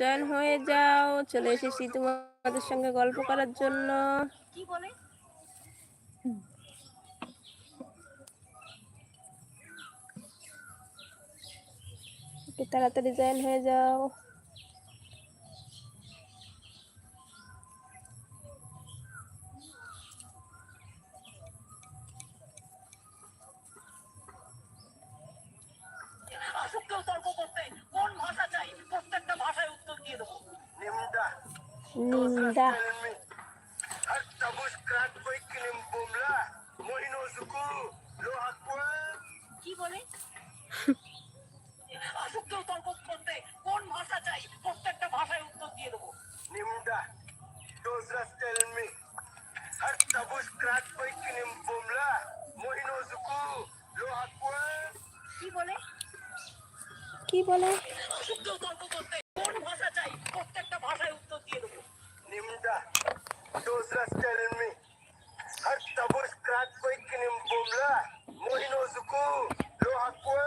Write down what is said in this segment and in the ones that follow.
Join হয়ে যাও। চলে এসেছি তোমাদের সঙ্গে গল্প করার জন্য। কি বলে? তাড়াতাড়ি জয়েন হয়ে যাও। তর্ক করতে। কোন ভাষা চাই? প্রত্যেকটা ভাষায় উত্তর দিয়ে দেবো। নিন্দা. কি বলে? আসুক কেউ তর্ক করতে কোন ভাষা চাই? প্রত্যেকটা ভাষায় উত্তর দিয়ে দেবো Nimda, Dozras tell me. Hatta bush crack boykinim bumla. Mohino zuku, lo hakwa. কি বলে কি বলে আসুক কেউ তর্ক করতে কোন ভাষা চাই প্রত্যেকটা ভাষায় উত্তর দিয়ে দেবো Nimda, Dozras tell me. Hatta bush crack boykinim bumla. Mohino zuku, lo hakwa.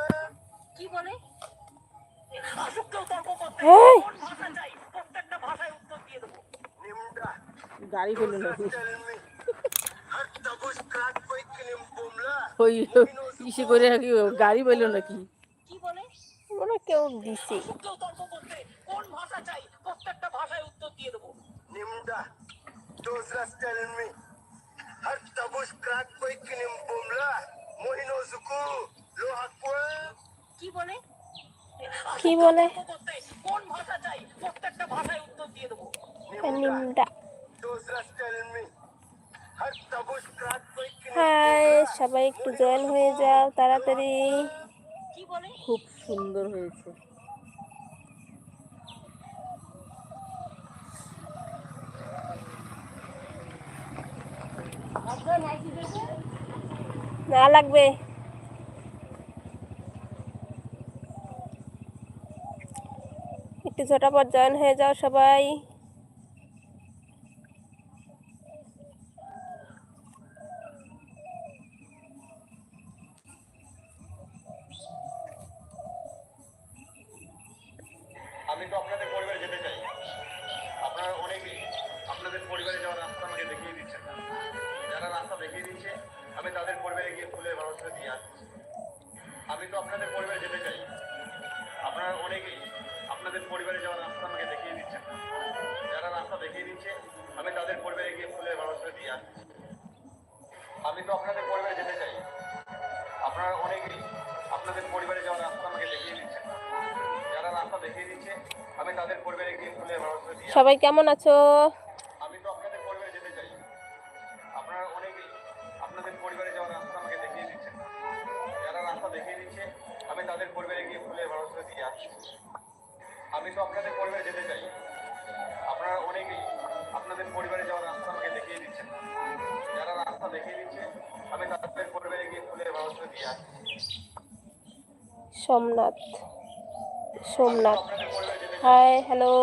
কি বলে আসুক কেউ তর্ক করতে এই! কোন ভাষা চাই প্রত্যেকটা ভাষায় উত্তর দিয়ে দেবো Nimda, গাড়ি ফেলে Dozras tell me. Hatta bush crack boykinim bumla. ওই ইসে করে নাকি গাড়ি বলল নাকি? কি বলে? ওরা কেউ দিছে। কোন ভাষা চাই প্রত্যেকটা ভাষায় উত্তর দিয়ে দেবো hakwa. কি বলে? কি বলে? কোন ভাষা চাই? প্রত্যেকটা ভাষায় উত্তর দিয়ে দেবো। me. হাই সবাই একটু জয়েন হয়ে যাও তাড়াতাড়ি। খুব সুন্দর হয়েছে। না লাগবে। একটু ছোট পর জয়েন হয়ে যাও সবাই। আমি তো আপনাদের পরিবারে যেতে চাই। আপনারা অনেকেই আপনাদের পরিবারে যাওয়ার রাস্তা আমাকে দেখিয়ে দিচ্ছেন না। যারা রাস্তা দেখিয়ে দিচ্ছে, আমি তাদের পরিবারে গিয়ে ফুলের ব্যবস্থা দিয়ে আসছি। আমি তো আপনাদের পরিবারে যেতে চাই। আপনারা অনেকেই আপনাদের পরিবারে যাওয়ার রাস্তা আমাকে দেখিয়ে দিচ্ছেন না। যারা রাস্তা দেখিয়ে দিচ্ছে, আমি তাদের পরিবারে গিয়ে ফুলের ব্যবস্থা দিয়ে আসছি। আমি তো আপনাদের পরিবারে যেতে চাই। আপনারা অনেকেই আপনাদের পরিবারে যাওয়ার রাস্তা আমাকে দেখিয়ে দিচ্ছেন না। যারা রাস্তা দেখিয়ে দিচ্ছে আমি তাদের পরিবারে গিয়ে ফুলের ব্যবস্থা দিয়ে সবাই কেমন আছো? আমি তো আপনাদের পরিবারে যেতে চাই। আপনারা অনেকেই আপনাদের পরিবারে যাওয়ার রাস্তা আমাকে দেখিয়ে দিচ্ছেন যারা রাস্তা দেখিয়ে দিচ্ছে আমি তাদের পরিবারে গিয়ে ফুলের ব্যবস্থা দিয়ে আসছি। আমি তো আপনাদের পরিবারে যেতে চাই। আপনারা অনেকেই আপনাদের পরিবারে যাওয়ার রাস্তা আমাকে দেখিয়ে দিচ্ছেন যারা রাস্তা দেখিয়ে দিচ্ছে আমি তাদের পরিবারে গিয়ে ফুলের ব্যবস্থা দিয়ে আসছি। সোমনাথ। সোমনাথ। হাই হ্যালো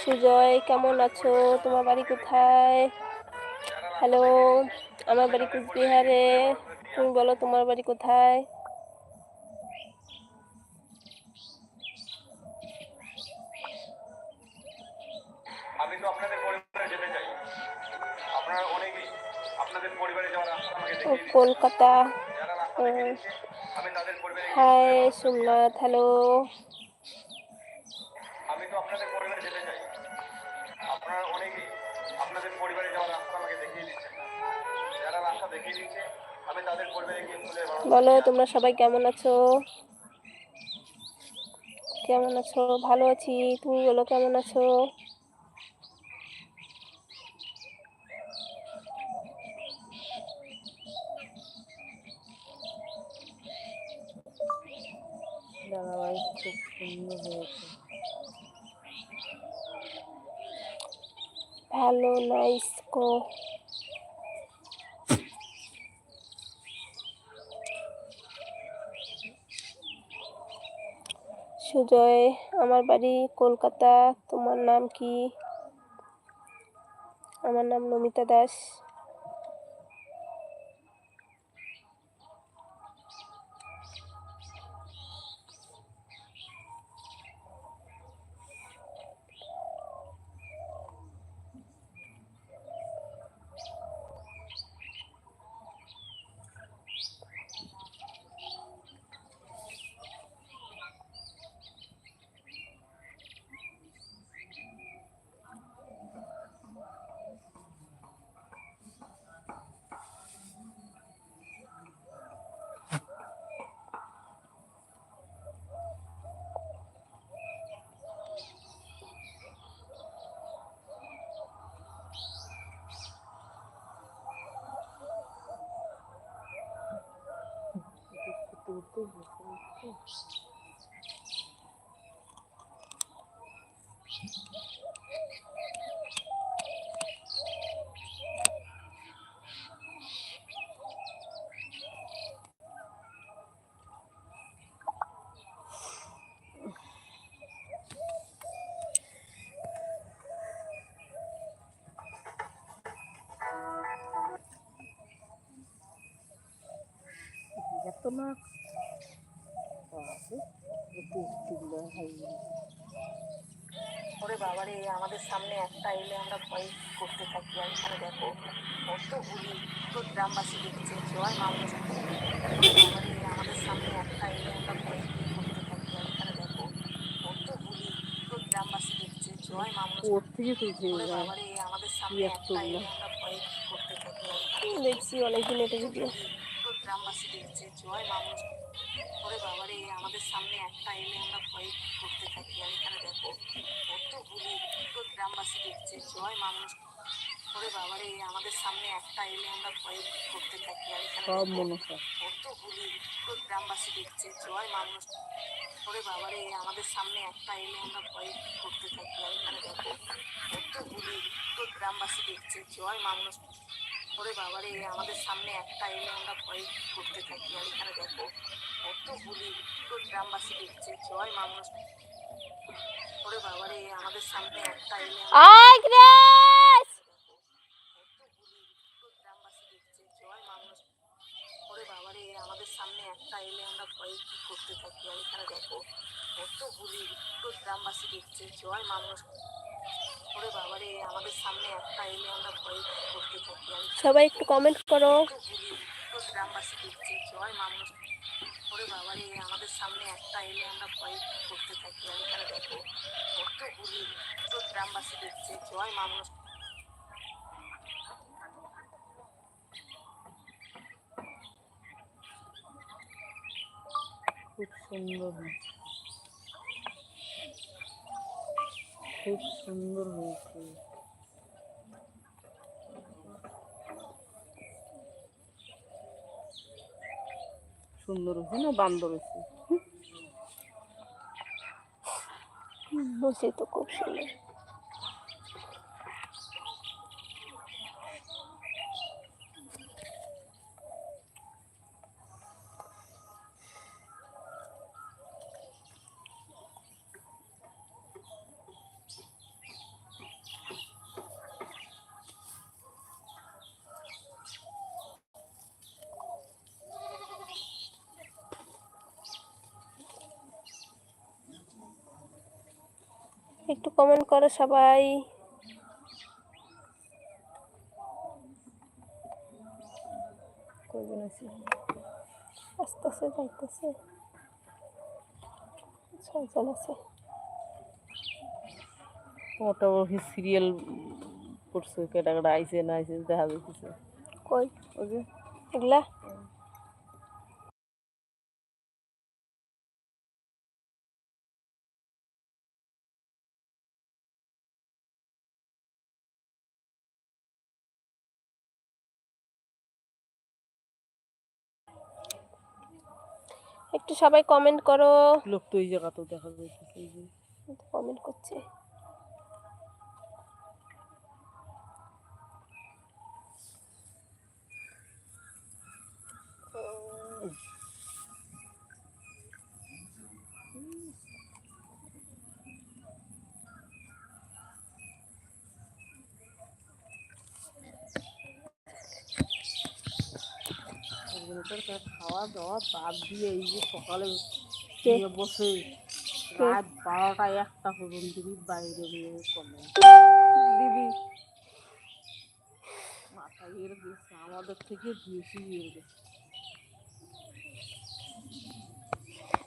সুজয় কেমন আছো? তোমার বাড়ি কোথায়? হ্যালো আমার বাড়ি কুচবিহারে। তুমি বলো তোমার বাড়ি কোথায়? আমি তো আপনাদের পরিবারে যেতে চাই। আপনারা অনেকেই আপনাদের পরিবারে যাওয়ার রাস্তা আমাকে ও দেখিয়ে কলকাতা। যারা রাস্তা আমি তাদের পরিবারে হাই সোমনাথ হ্যালো আপনাদের পরিবারে যেতে চাই আপনারা অনেকেই আপনাদের পরিবারে যাওয়ার রাস্তা আমাকে দেখিয়ে দিচ্ছেন। যারা রাস্তা দেখিয়ে দিচ্ছে আমি তাদের পরিবারে গিয়ে ফুলের বলো তোমরা সবাই কেমন আছো? কেমন আছো? ভালো আছি। তুমি বলো কেমন আছো? দাদাভাই খুব সুন্দর হয়েছে। ভালো নাইস কো সুজয় আমার বাড়ি কলকাতা তোমার নাম কি? আমার নাম নমিতা দাস এত না বাবারে, এত সুন্দর হয় ওরে বাবারে আমাদের সামনে একটা এলে আমরা ভয় করতে থাকি দেখো কত গুলি তো গ্রামবাসী দেখছে জয় বাবারে আমাদের সামনে একটা আমরা ভয় করতে থাকি আর এখানে দেখো কত গুলি তো গ্রামবাসী দেখছে? জয় বাবারে আমাদের সামনে একটা এলে আমরা ভয় করতে থাকি দেখছি অনেকদিন এটা তো গ্রামবাসী দেখছে জয় মানুষ ওরে বাবারে আমাদের সামনে একটা এলে আমরা ভয় করতে থাকি। আর এখানে দেখো, কত গুলি গ্রামবাসী দেখছে, জয় মানুষ ওরে বাবারে আমাদের সামনে একটা এলে আমরা ভয় করতে থাকি। আর এখানে কত গুলি তো গ্রামবাসী দেখছে জয় মানুষ। ওরে বাবারে আমাদের সামনে একটা এলে আমরা ভয় করতে থাকি। আর এখানে দেখো কত গুলি গ্রামবাসী দেখছে জয় মানুষ। ওরে বাবারে আমাদের সামনে একটা এলে আমরা ভয় করতে থাকি। আর এখানে দেখো কত গুলি গ্রামবাসী দেখছে জয় মানুষ। ওরে বাবারে আমাদের সামনে একটা এলে আমরা আয় গ্রেস গ্রামবাসী দেখছে জয় মানুষ ওরে বাবারে আমাদের এলে আমরা ভয়ে কি করতে থাকি? আর এখানে দেখো কত গুলি তো গ্রামবাসী দেখছে জয় মানুষ ওরে বাবারে আমাদের সামনে একটা এলে আমরা ভয়ে কি করতে থাকি? সবাই একটু কমেন্ট করো। গ্রামবাসী দেখছে জয় মানুষ ওরে বাবারে আমাদের সামনে একটা এলে আমরা ভয়ে কি করতে থাকি? আর এখানে দেখো কত গুলি তো গ্রামবাসী দেখছে জয় মানুষ খুব সুন্দর হয়েছে খুব সুন্দর হয়েছে। সুন্দর হয়েছে না? বান্দর হয়েছে। বসে তো খুব সুন্দর। একটু কমেন্ট করো সবাই। আস্তে আস্তে যাইতেছে। ছয়জন আছে। ওটা সিরিয়াল করছে কেটা কেটা আইসে না আইসে দেখা যাইতেছে। কই? ওই এগুলা? একটু সবাই কমেন্ট করো। লোক তো এই জায়গা তো দেখা যাচ্ছে কমেন্ট করছে। ওদের খাওয়া দাওয়া বাদ দিয়ে এই যে সকালে বসে রাত বারোটা একটা পর্যন্ত বাইরে বের করলে। দিদি। মাথা এর গেছে আমাদের থেকে বেশি এর গেছে।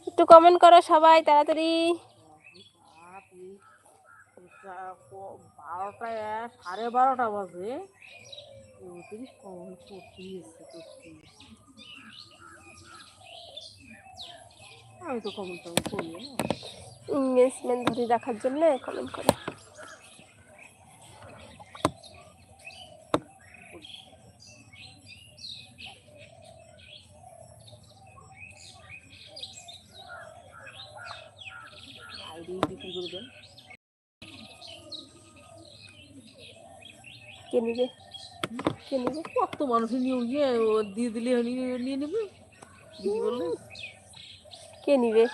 একটু কমেন্ট করো সবাই তাড়াতাড়ি। রাত এই রা- ক- বারোটা এক- সাড়ে বারোটা বাজে। উনত্রিশ কমন করতেই এসছে করতেই আমি তো কমেন্ট করি হ্যাঁ। ইংগেজমেন্ট ধরে রাখার জন্য কমেন্ট করি। কে নেবে? কে নেবে? কত মানুষ নিয়ে দিয়ে দিলে নিয়ে নেবে? দিদি বললে। কে নিবে?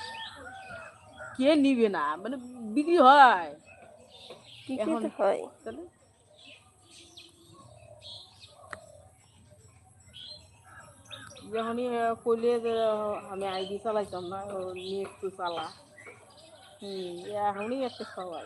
কে নিবে না? মানে বিক্রি হয়। বিক্রি তো এখন- হয়। তাহলে? যখনই কইলে যে আমি আইডি চালাইতাম না নিয়ে একটু চালা। হুম এখনই একটা সবাই।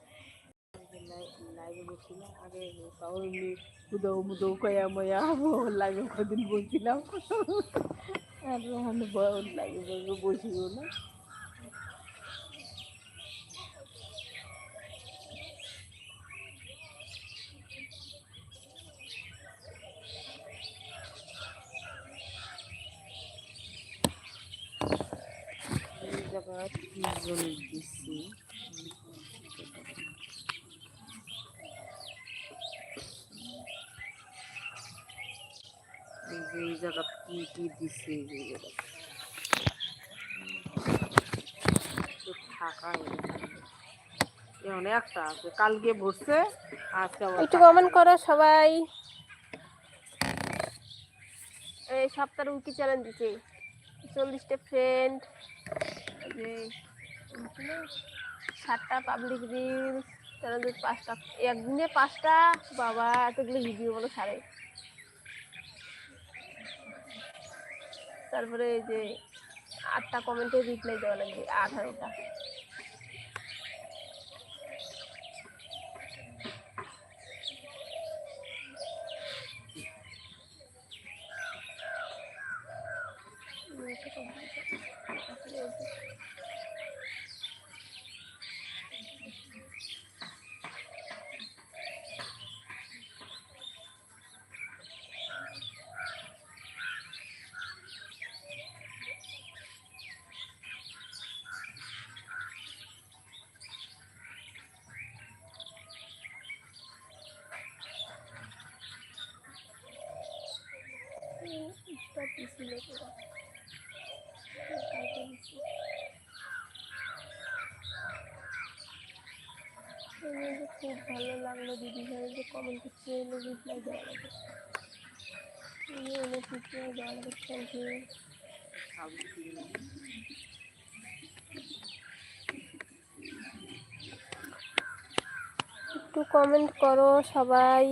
লাইভে বসছিলাম আগে তাও এমনি মুদাও মুদাও কয়া ময়া লাইভে কদিন বলছিলাম আর রোহান লাইভে বসিও না এই জায়গায় তিনজন দিচ্ছি এই যে এই জায়গা কি কি এই জায়গা? থাকা একটা আছে কালকে ভরছে আজকে একটু কমেন্ট করো সবাই। এই সপ্তাহের উইকি চ্যালেঞ্জ দিচ্ছে চল্লিশটা ফ্রেন্ড সাতটা পাবলিক রিলস চ্যালেঞ্জ পাঁচটা একদিনে পাঁচটা বাবা এতগুলো ভিডিও বলো ছাড়ে তারপরে এই যে আটটা কমেন্টে রিপ্লাই দেওয়া লাগবে আঠারোটা। যে খুব ভালো লাগল দিদি ভাই যে কমেন্ট করছে এলো রিপ্লাই একটু কমেন্ট করো সবাই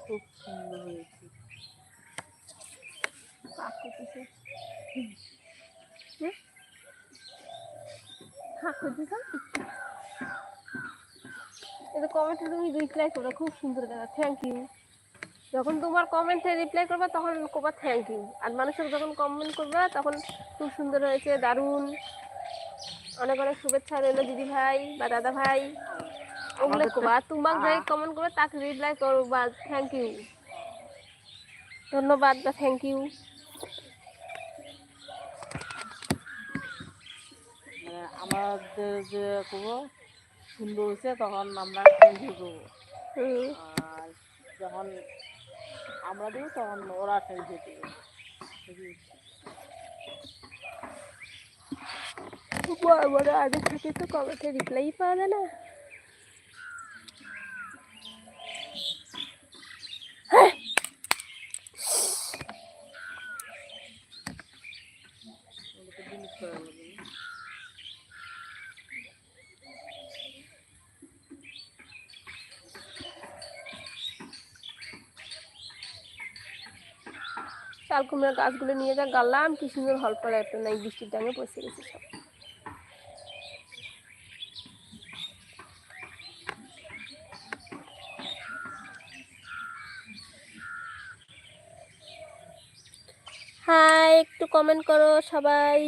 খুব সুন্দর হয়েছে কাক করতেছে হুম? কাক করতেছে এটা কমেন্টে তুমি রিপ্লাই করো খুব সুন্দর দাদা থ্যাংক ইউ যখন তোমার কমেন্টে রিপ্লাই করবে তখন কোবা থ্যাংক ইউ আর মানুষের যখন কমেন্ট করবে তখন খুব সুন্দর হয়েছে দারুণ। অনেক অনেক শুভেচ্ছা রইল দিদি ভাই বা দাদা ভাই। ওগুলো আর তোমার যে কমেন্ট করবে তাকে রিপ্লাই করো বা থ্যাংক ইউ ধন্যবাদ বা থ্যাংক ইউ আমাদের যে করব সুন্দর হয়েছে, তখন আমরা সেলফি করব আর যখন আমরা দেবো, তখন ওরা সেলফি দেবে? বড় বড় আগে থেকে তো, কবে রিপ্লাই পাওয়া যায় না চাল কুমড়া গাছগুলো নিয়ে যা গাললাম কি সুন্দর হল পড়া একটা নাই, বৃষ্টির ডাঙে পচে গেছে সব। হাই, একটু কমেন্ট করো সবাই।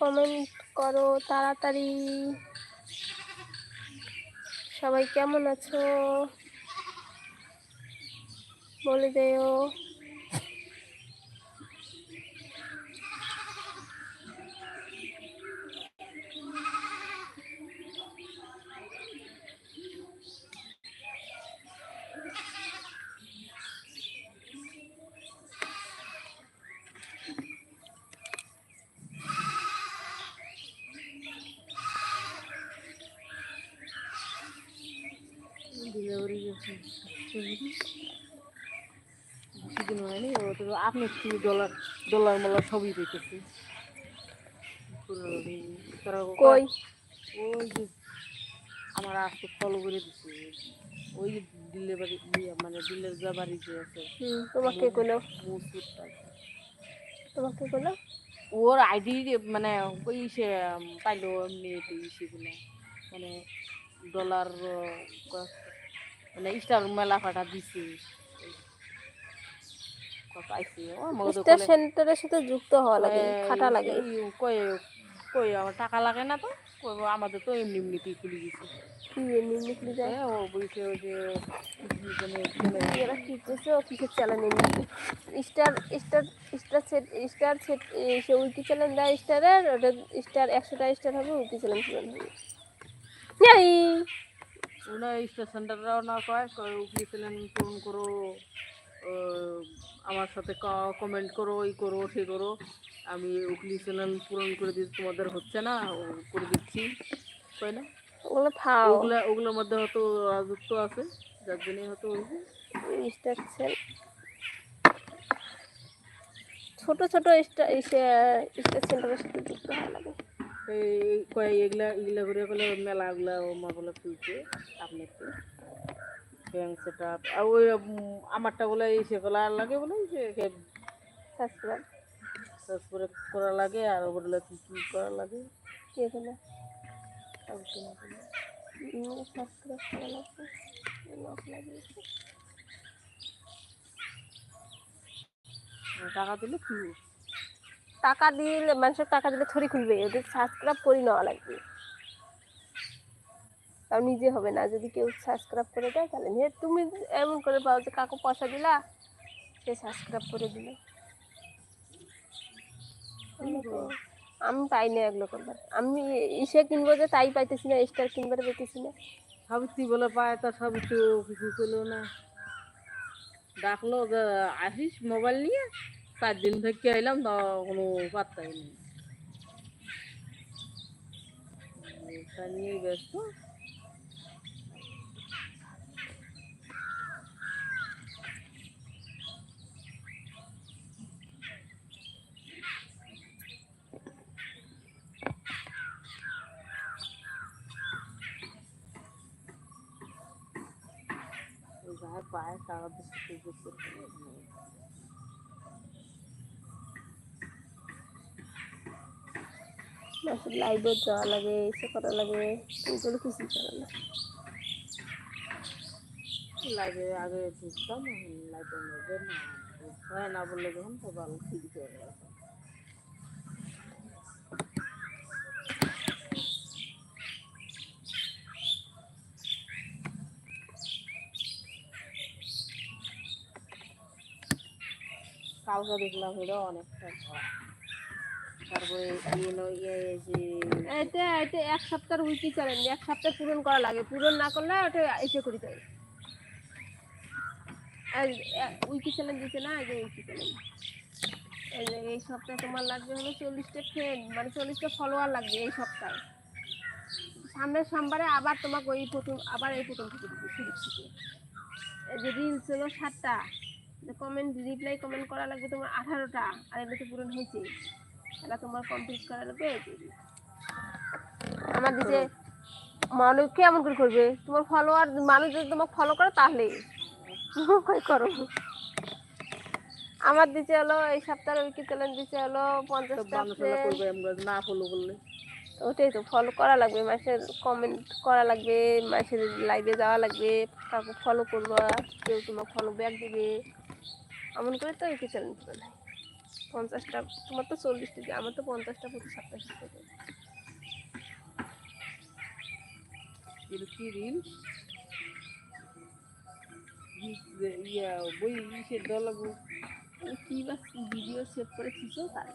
কমেন্ট করো তাড়াতাড়ি। সবাই কেমন আছো? বলে দেও ডেলিভারি গেছে বেশিদিন হয়নি ও তো আপনি কি ডলার ডলার মালার সবই কই? ওই যে আমার আজকে ফলো করে দিছে। ওই যে ডেলিভারি মানে ডেলিভারি বাড়ি যে আছে। তোমাকে তোমাকে কইলো? ওর আইডি মানে ওই সে পাইলো এমনি সেগুলো মানে ডলার মানে স্টার মেলা ফাটা দিছে কত আইছে ও আমাকে তো স্টার সেন্টারের সাথে যুক্ত হওয়া লাগে খাটা লাগে। কই কই আমার টাকা লাগে না তো? কই আমাদের তো এমনি এমনিতেই খুলে গেছে কি এমনি নিকলি যায়? ও বলছে ওই যে কি জানি কেনে- এরা কি করছে ও কিসের চ্যানেল এমনি star star star set star set সে উইকি চ্যানেল দেয় স্টারের ওটা স্টার একশোটা স্টার হবে উইকি চ্যানেল পূরণ হবে এই, ওনা স্টার সেন্টাররাও না কয় উকলি পূরণ করো আমার সাথে কমেন্ট করো এই করো সে করো। আমি উকলি চ্যানেল পূরণ করে দিচ্ছি তোমাদের হচ্ছে না করে দিচ্ছি। তাই না? ওগুলো ফাও ওগুলা ওগুলোর মধ্যে হয়তো রাজত্ব আছে যার জন্যই হয়তো সেল ছোট ছোট স্টার স্টার সাথে যুক্ত হওয়া লাগে এই কয় এগুলা এগুলা করে মেলাগুলা ও মা বলে খুলছে আপনি একটু ব্যাংক আর ওই আমারটা বলে এই সেগুলা লাগে বলে যে সাবস্ক্রাইব সার্চ করে করা লাগে আর বলে কি কি করা লাগে? কে বলে। সাবস্ক্রাইব করা লাগবে লক লাগিয়েছে। টাকা দিলে খুলবো টাকা দিলে মানুষের টাকা দিলে থরি খুলবে ওদের সাবস্ক্রাইব করে নেওয়া লাগবে। তাও নিজে হবে না। যদি কেউ সাবস্ক্রাইব করে দেয় তাহলে হে, তুমি এমন করে পাও যে কাকু পয়সা দিলা, সে সাবস্ক্রাইব করে দিল। আমি পাই না এগুলো করবার। আমি ইসে কিনবো যে তাই পাইতেছি না স্টার কিনবার পাইতেছি না। সাবিত্রী বলে পায়, তা সাবিত্রী কিছু পেল না। ডাকলো যে, আসিস মোবাইল নিয়ে? চার দিন থেকে এলাম তা কোনো পাত্তাই নেই। ব্যস্ত। পায়ে দেশে সুযোগ মাসের লাইভে যাওয়া লাগে এসে করা লাগে এগুলো কিছুই করে না লাগে আগে বুঝতাম লাইটের মধ্যে না হয় না বললে যখন তো ভালো ঠিক হয়ে গেছে দেখলাম ইয়ে হলো চল্লিশটা মানে চল্লিশটা ফলোয়ার লাগবে এই সপ্তাহে। সামনের সোমবারে আবার তোমাকে ওই প্রথম, আবার এই প্রথম থেকে দিবে শুরু থেকে। এই যে রিলস হলো সাতটা। কমেন্ট রিপ্লাই কমেন্ট করা লাগবে তোমার আঠারোটা আর এগুলো তো পূরণ হয়েছে। এটা তোমার কমপ্লিট করা লাগবে। আমার দিছে মানুষ কেমন করে করবে। তোমার ফলোয়ার মানুষ যদি তোমাকে ফলো করে তাহলে। কই করো? আমার দিছে হলো এই সপ্তাহের উইকি চ্যালেঞ্জ দিছে হলো পঞ্চাশটা না ফলো করলে। ওটাই তো ফলো করা লাগবে মাসে কমেন্ট করা লাগবে মাসের লাইভে যাওয়া লাগবে কাউকে ফলো করবা কেউ তোমাকে ফলো ব্যাক দিবে। এমন করে তো একে চ্যালেঞ্জ করে। পঞ্চাশটা তোমার তো চল্লিশটা দিয়ে আমার তো পঞ্চাশটা প্রতি সপ্তাহে সপ্তাহে কিন্তু কি ইয়া বই ইসের দল কি বা ভিডিও সেভ করে ছিল তার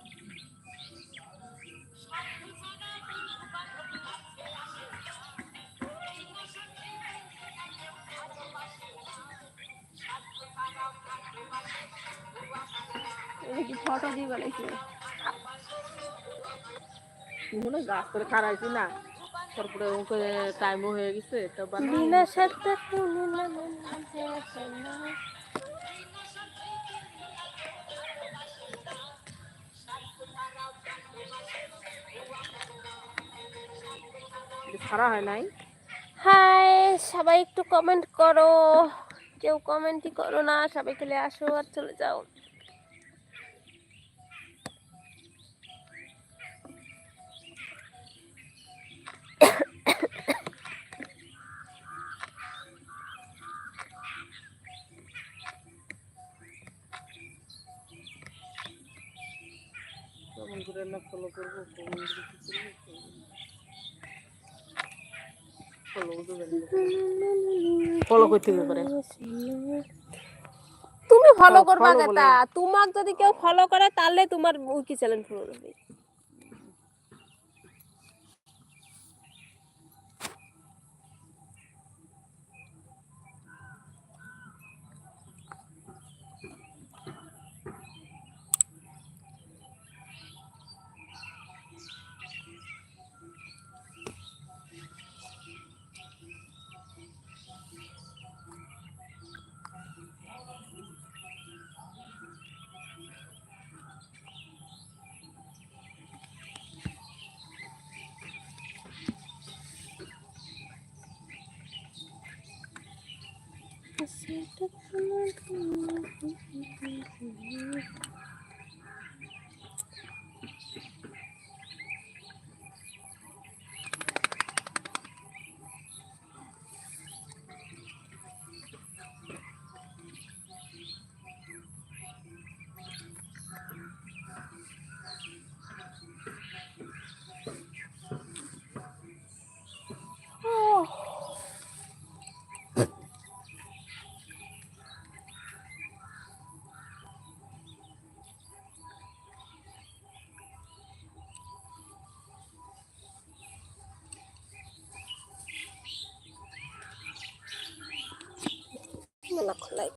ফটো দিয়ে মনে গাছ করে খারাইছি না। তারপরে ওকে টাইমও হয়ে গেছে তা সাথে হয় নাই। হাই সবাই একটু কমেন্ট করো। কেউ কমেন্টই করো না সবাই খেলে আসো আর চলে যাও। কেমন করে না ফলো করব কেমন করে ফলো ফলো করতে হবে তুমি ফলো করবা বলে। তোমাক যদি কেউ ফলো করে তাহলে তোমার উইকি চ্যানেল পূরণ হবে মেলা খোলাই